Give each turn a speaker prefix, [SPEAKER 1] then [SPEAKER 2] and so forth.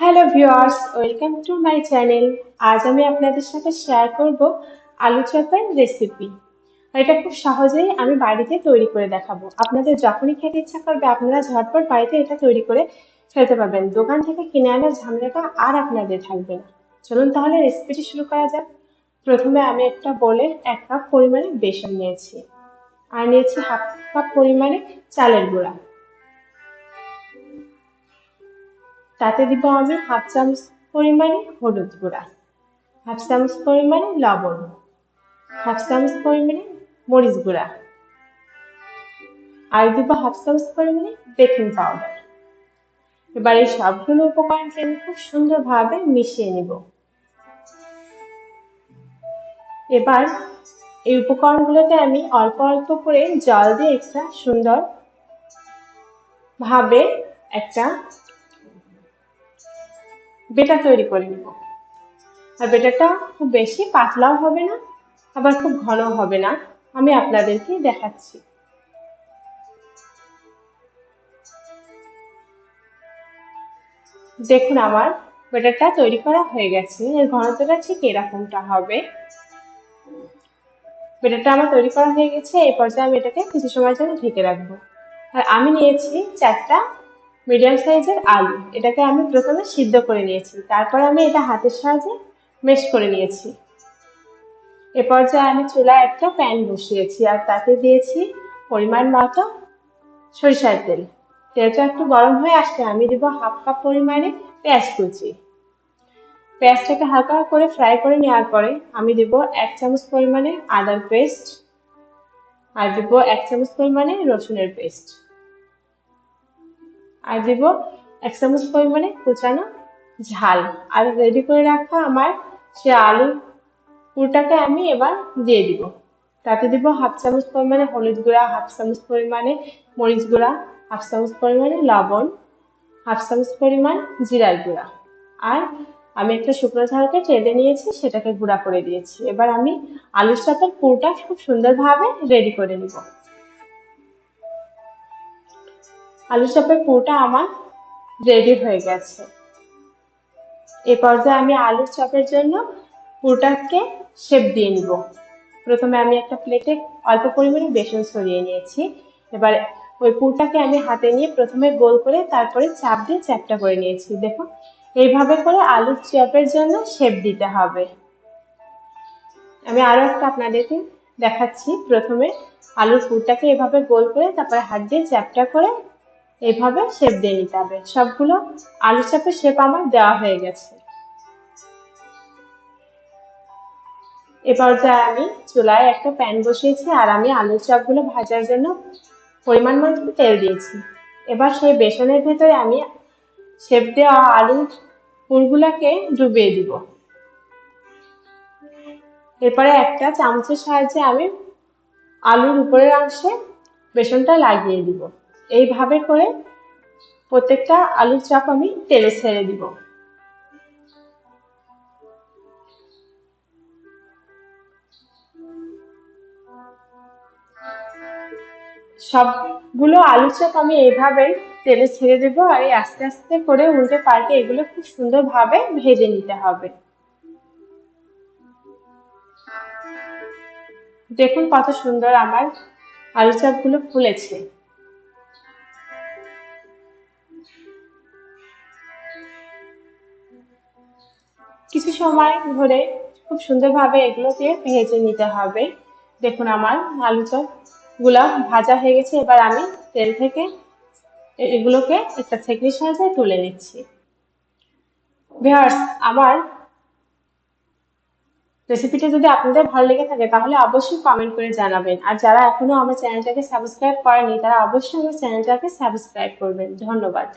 [SPEAKER 1] Hello viewers welcome to my channel আজ আমি আপনাদের সাথে শেয়ার করব আলু চপের রেসিপি এটা খুব সহজেই আমি বাড়িতে তৈরি করে দেখাবো। আপনাদের যখনই খেতে ইচ্ছা করবে, আপনারা ঝটপট বাড়িতে এটা তৈরি করে ফেলতে পারবেন। দোকান থেকে কিনে আনার ঝামেলাটা আর আপনাদের থাকবে না। চলুন তাহলে রেসিপিটি শুরু করা যাক। প্রথমে আমি একটা বলে এক কাপ পরিমাণে বেসন নিয়েছি। আর নিয়েছি হাফ কাপ পরিমাণে চালের গুঁড়া। তাতে দিব আমি হাফ চামচ পরিমাণে হলুদ গুঁড়া, হাফ চামচ পরিমাণে লবণ, হাফ চামচ পরিমাণে মরিচ গুঁড়া আর দিব হাফ চামচ পরিমাণে বেকিং পাউডার। এবার এই সবগুলো উপকরণকে আমি খুব সুন্দরভাবে মিশিয়ে নিব। এবার এই উপকরণগুলোতে আমি অল্প অল্প করে জল দিয়ে একটা সুন্দর ভাবে একটা বেটার তৈরি করে নিব। আর বেটারটা খুব বেশি পাতলাও হবে না, আবার খুব ঘন হবে না। আমি আপনাদেরকে দেখাচ্ছি। দেখুন আমার বেটারটা তৈরি করা হয়ে গেছে। এর ঘনত্বটা ঠিক এরকমটা হবে। বেটারটা আমার তৈরি করা হয়ে গেছে এই পর্যায়ে আমি এটাকে কিছু সময়ের জন্য ঢেকে রাখব। আর আমি নিয়েছি চারটা মিডিয়াম সাইজের আলু। এটাকে আমি প্রথমে সিদ্ধ করে নিয়েছি। তারপর আমি এটা হাতের সাহায্যে মেশ করে নিয়েছি। এ পর্যায়ে আমি চুলায় একটা প্যান বসিয়েছি আর তাতে দিয়েছি পরিমাণ মতো সরিষার তেল। তেলটা একটু গরম হয়ে আসলে আমি দেব হাফ কাপ পরিমাণে পেঁয়াজ কুচি। পেঁয়াজটাকে হালকা করে ফ্রাই করে নেওয়ার পরে আমি দেব এক চামচ পরিমাণে আদার পেস্ট আর দেব এক চামচ পরিমাণে রসুনের পেস্ট। আর দেব এক চামচ পরিমাণে কুচানো ঝাল। আর রেডি করে রাখা আমার সে আলু পুরটাকে আমি এবার দিয়ে দিব। তাতে দিব হাফ চামচ পরিমাণে হলুদ গুঁড়া, হাফ চামচ পরিমাণে মরিচ গুঁড়া, হাফ চামচ পরিমাণে লবণ, হাফ চামচ পরিমাণ জিরার গুঁড়া। আর আমি একটা শুকনো ঝালকে টেলে নিয়েছি, সেটাকে গুঁড়া করে দিয়েছি। এবার আমি আলুর সাথে পুরটা খুব সুন্দরভাবে রেডি করে নিব। আলু চপের পুরোটা আমার রেডি হয়ে গেছে। এ পর্যায়ে আমি আলুর চপের জন্য পুরোটাকে শেপ দিয়ে নিব। প্রথমে আমি একটা প্লেটে অল্প পরিমাণে বেসন ছড়িয়ে নিয়েছি। এবার ওই পুরটাকে আমি হাতে নিয়ে প্রথমে গোল করে তারপরে চাপ দিয়ে চ্যাপটা করে নিয়েছি। দেখুন, এইভাবে করে আলুর চপের জন্য শেপ দিতে হবে। আমি আরও একটা আপনাদেরকে দেখাচ্ছি। প্রথমে আলুর পুরটাকে এভাবে গোল করে তারপরে হাত দিয়ে চ্যাপটা করে এভাবে শেপ দিয়ে নিতে হবে। সবগুলো আলু চাপের শেপ আমার দেওয়া হয়ে গেছে। এবার যা আমি চুলায় একটা প্যান বসিয়েছি আর আমি আলুর চাপগুলো ভাজার জন্য পরিমাণ মতো তেল দিয়েছি। এবার সেই বেসনের ভেতরে আমি শেপ দেওয়া আলুর পুরগুলোকে ডুবিয়ে দিব। এরপরে একটা চামচের সাহায্যে আমি আলুর উপরের অংশে বেসনটা লাগিয়ে দিব। এইভাবে করে প্রত্যেকটা আলুর চাপ আমি তেলে ছেড়ে দিব। সবগুলো আলু চাপ আমি এইভাবে তেলে ছেড়ে দেবো আর এই আস্তে আস্তে করে উল্টে পাল্টে এগুলো খুব সুন্দরভাবে ভেজে নিতে হবে। দেখুন কত সুন্দর আমার আলু চাপগুলো ফুলেছে। কিছু সময় ধরে খুব সুন্দরভাবে এগুলোকে ভেজে নিতে হবে। দেখুন আমার আলু চপগুলা ভাজা হয়ে গেছে। এবার আমি তেল থেকে এগুলোকে একটা ছেঁকড়ির সাহায্যে তুলে নিচ্ছি। ভিউয়ার্স, আমার রেসিপিটা যদি আপনাদের ভালো লেগে থাকে, তাহলে অবশ্যই কমেন্ট করে জানাবেন। আর যারা এখনও আমার চ্যানেলটাকে সাবস্ক্রাইব করেনি তারা অবশ্যই আমার চ্যানেলটাকে সাবস্ক্রাইব করবেন। ধন্যবাদ।